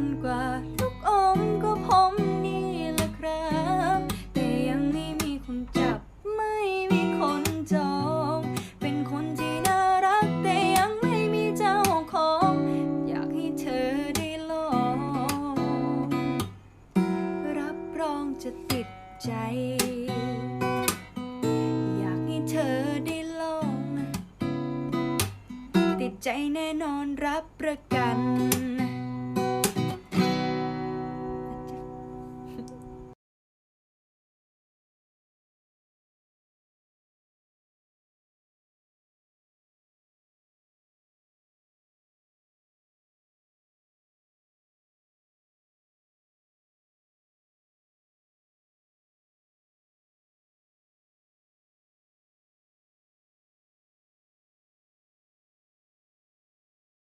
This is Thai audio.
นกว่าลูกอมก็ผมนี่แหละครับ แต่ยังไม่มีคนจับไม่มีคนจอง เป็นคนที่น่ารักแต่ยังไม่มีเจ้าของ อยากให้เธอได้ลอง รับรองจะติดใจ อยากให้เธอได้ลอง ติดใจแน่นอนรับประกัน